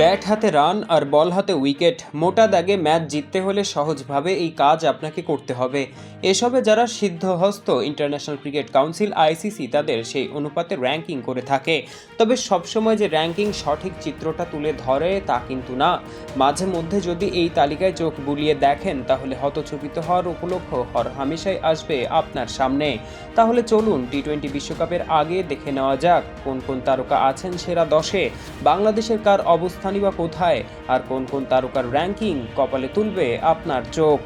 Bat হাতে run আর বল হাতে wicket, মোটা দাগে ম্যাচ জিততে হলে সহজভাবে এই কাজ আপনাকে করতে হবে। এসবে যারা সিদ্ধহস্ত ইন্টারন্যাশনাল ক্রিকেট কাউন্সিল, আইসিসি তাদের সেই অনুপাতে র্যাঙ্কিং করে থাকে। তবে সবসময় যে র্যাঙ্কিং সঠিক চিত্রটা তুলে ধরে তা কিন্তু না। মাঝে মধ্যে যদি এই তালিকায় চোখ বুলিয়ে দেখেন, তাহলে হতচকিত হওয়ার উপলক্ষ হর হামেশাই আসবে আপনার সামনে। তাহলে চলুন টি টোয়েন্টি বিশ্বকাপের আগে দেখে নেওয়া যাক, কোন কোন তারকা আছেন সেরা দশে। বাংলাদেশের কার অবস্থানই বা কোথায়? আর কোন কোন তারকার র্যাঙ্কিং কপালে তুলবে আপনার চোখ?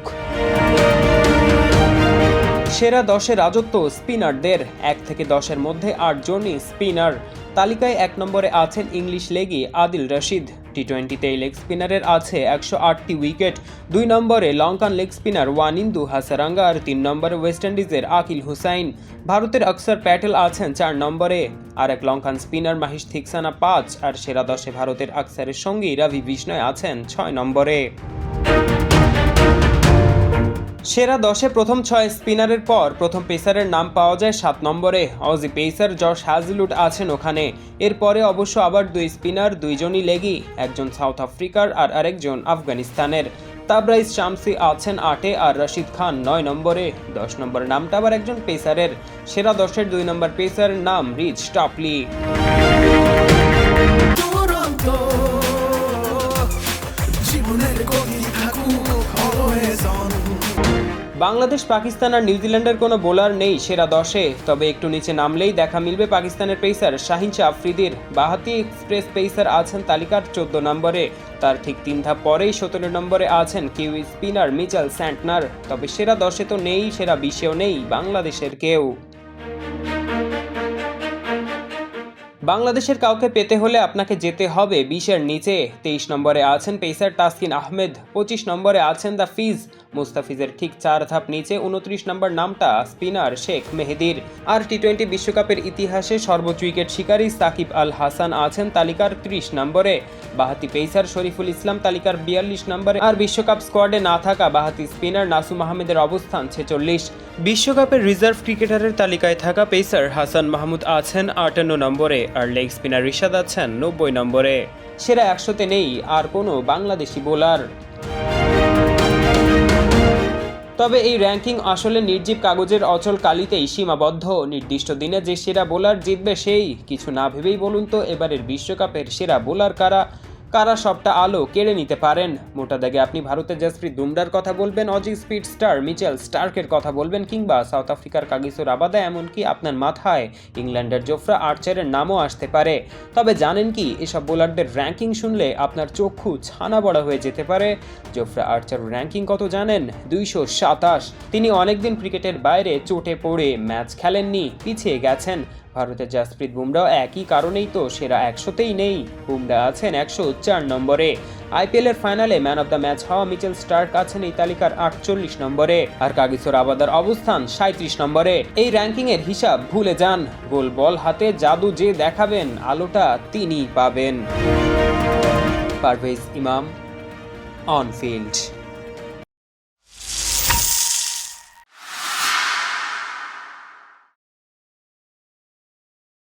সেরা দশে রাজত্ব স্পিনারদের, এক থেকে দশের মধ্যে আটজনই স্পিনার। তালিকায় এক নম্বরে আছেন ইংলিশ লেগি আদিল রশিদ। টি টোয়েন্টিতে এই লেগ স্পিনারের আছে একশো আটটি উইকেট দুই নম্বরে লঙ্কান লেগ স্পিনার ওয়ানিন্দু হাসারাঙ্গা আর তিন নম্বরে ওয়েস্ট ইন্ডিজের আকিল হুসাইন। ভারতের অক্সর প্যাটেল আছেন চার নম্বরে। আর এক লঙ্কান স্পিনার মাহিশ থিকসানা পাঁচ। আর সেরা দশে ভারতের আকসারের সঙ্গী রবি বিষ্ণয় আছেন ছয় নম্বরে। সেরা দশে প্রথম ছয় স্পিনারের পর প্রথম পেসারের নাম পাওয়া যায় সাত নম্বরে। অজি পেসার জশ হ্যাজলুট আছেন ওখানে। এরপরে অবশ্য আবার দুই স্পিনার, দুইজনই লেগি, একজন সাউথ আফ্রিকার আর আরেকজন আফগানিস্তানের। তাবরাইজ শামসি আছেন আটে আর রশিদ খান নয় নম্বরে। দশ নম্বরের নামটা আবার একজন পেসারের। সেরা দশের দুই নম্বর পেসারের নাম রিচ টাপলি। বাংলাদেশ, পাকিস্তান আর নিউজিল্যান্ডের কোনো বোলার নেই সেরা দশে। তবে একটু নিচে নামলেই দেখা মিলবে পাকিস্তানের পেসার শাহিন শাহ আফ্রিদির বাহাতি এক্সপ্রেস পেসার আছেন তালিকার চোদ্দ নম্বরে। তার ঠিক তিন ধাপ পরেই সতেরো নম্বরে আছেন কিউই স্পিনার মিচাল স্যান্টনার। তবে সেরা দশে তো নেই, সেরা বিশেও নেই বাংলাদেশের কেউ। বাংলাদেশের কাউকে পেতে হলে আপনাকে যেতে হবে। বিশের নিচে তেইশ নম্বরে আছেন পেসার তাসকিন আহমেদ, পঁচিশ নম্বরে আছেন দ্য ফিজ, মুস্তাফিজের ঠিক চার ধাপ নিচে উনত্রিশ নম্বর নামটা স্পিনার শেখ মেহেদির। আর টি টোয়েন্টি বিশ্বকাপের ইতিহাসে সর্বোচ্চ উইকেট শিকারী সাকিব আল হাসান আছেন তালিকার ত্রিশ নম্বরে। বাহাতি পেসার শরীফুল ইসলাম তালিকার বিয়াল্লিশ নম্বরে। আর বিশ্বকাপ স্কোয়াডে না থাকা বাহাতি স্পিনার নাসুম আহমেদের অবস্থান ছেচল্লিশ। বিশ্বকাপের রিজার্ভ ক্রিকেটারের তালিকায় থাকা পেসার হাসান মাহমুদ আছেন আটান্ন নম্বরে আর লেগ স্পিনার রিশাদ আছেন নব্বই নম্বরে। সেরা একশোতে নেই আর কোনো বাংলাদেশি বোলার। তবে এই র্যাঙ্কিং আসলে নির্জীব কাগজের অচল কালিতেই সীমাবদ্ধ। নির্দিষ্ট দিনে যে সেরা বোলার জিতবে সেই, কিছু না ভেবেই বলুন তো এবারের বিশ্বকাপের সেরা বোলার কারা? কারা সবটা আলো কেড়ে নিতে পারেন? মোটা দাগে আপনি ভারতের জাসপ্রীত বুমরার কথা বলবেন অজি স্পিড স্টার মিচেল স্টার্কের কথা বলবেন, কিংবা সাউথ আফ্রিকার কাগিসোর আবাদা এমনকি আপনার মাথায় ইংল্যান্ডের জোফরা আর্চারের নামও আসতে পারে। তবে জানেন কি, এসব বোলারদের র্যাঙ্কিং শুনলে আপনার চক্ষু ছানা বড়া হয়ে যেতে পারে। জোফরা আর্চার র্যাঙ্কিং কত জানেন? দুইশো সাতাশ। তিনি অনেকদিন ক্রিকেটের বাইরে চোটে পড়ে ম্যাচ খেলেননি, পিছিয়ে গেছেন। ভারতের জাসপ্রীত বুমরাও একই কারণেই তো সেরা একশোতেই নেই। বুমরা আছেন একশো চার নম্বরে। আইপিএল এর ফাইনালে ম্যান অব দ্য ম্যাচ হওয়া মিচেল স্টার্ক আছেন এই তালিকার আটচল্লিশ নম্বরে। আর কাগিসোর আবাদার অবস্থান সাঁত্রিশ নম্বরে। এই র্যাঙ্কিং এর হিসাব ভুলে যান। গোল বল হাতে জাদু যে দেখাবেন, আলোটা তিনি পাবেন। পারভেজ ইমাম অন ফিল্ড